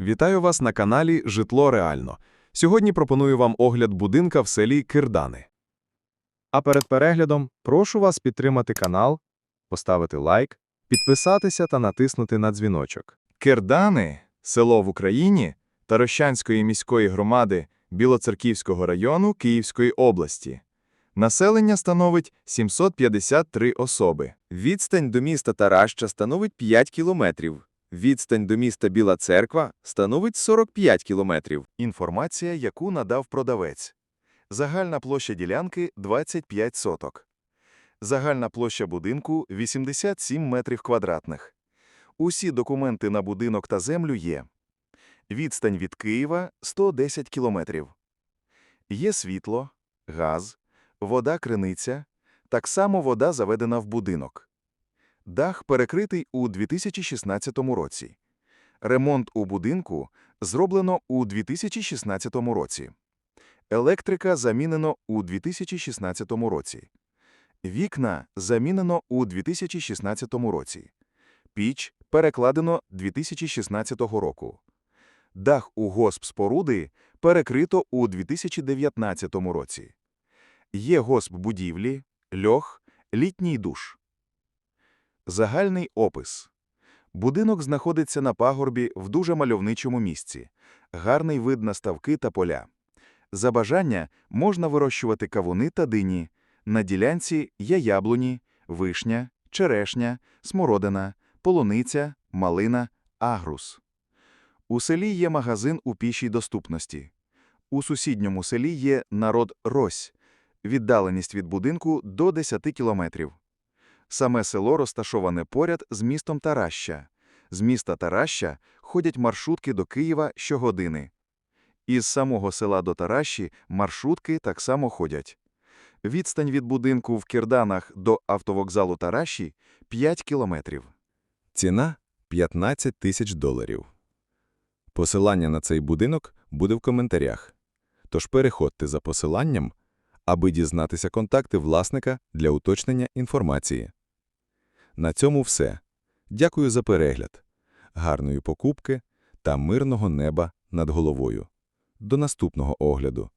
Вітаю вас на каналі Житло Реально. Сьогодні пропоную вам огляд будинка в селі Кирдани. А перед переглядом прошу вас підтримати канал, поставити лайк, підписатися та натиснути на дзвіночок. Кирдани – село в Україні Тарощанської міської громади Білоцерківського району Київської області. Населення становить 753 особи. Відстань до міста Тараща становить 5 кілометрів. Відстань до міста Біла Церква становить 45 кілометрів. Інформація, яку надав продавець. Загальна площа ділянки – 25 соток. Загальна площа будинку – 87 метрів квадратних. Усі документи на будинок та землю є. Відстань від Києва – 110 кілометрів. Є світло, газ, вода-криниця, так само вода заведена в будинок. Дах перекритий у 2016 році. Ремонт у будинку зроблено у 2016 році. Електрика замінено у 2016 році. Вікна замінено у 2016 році. Піч перекладено 2016 року. Дах у госпспоруди перекрито у 2019 році. Є госпбудівлі, льох, літній душ. Загальний опис. Будинок знаходиться на пагорбі в дуже мальовничому місці. Гарний вид на ставки та поля. За бажання можна вирощувати кавуни та дині. На ділянці є яблуні, вишня, черешня, смородина, полуниця, малина, агрус. У селі є магазин у пішій доступності. У сусідньому селі є народ Рось. Віддаленість від будинку до 10 кілометрів. Саме село розташоване поряд з містом Тараща. З міста Тараща ходять маршрутки до Києва щогодини. Із самого села до Таращі маршрутки так само ходять. Відстань від будинку в Кірданах до автовокзалу Таращі – 5 кілометрів. Ціна 15 тисяч доларів. Посилання на цей будинок буде в коментарях. Тож переходьте за посиланням, аби дізнатися контакти власника для уточнення інформації. На цьому все. Дякую за перегляд, гарної покупки та мирного неба над головою. До наступного огляду.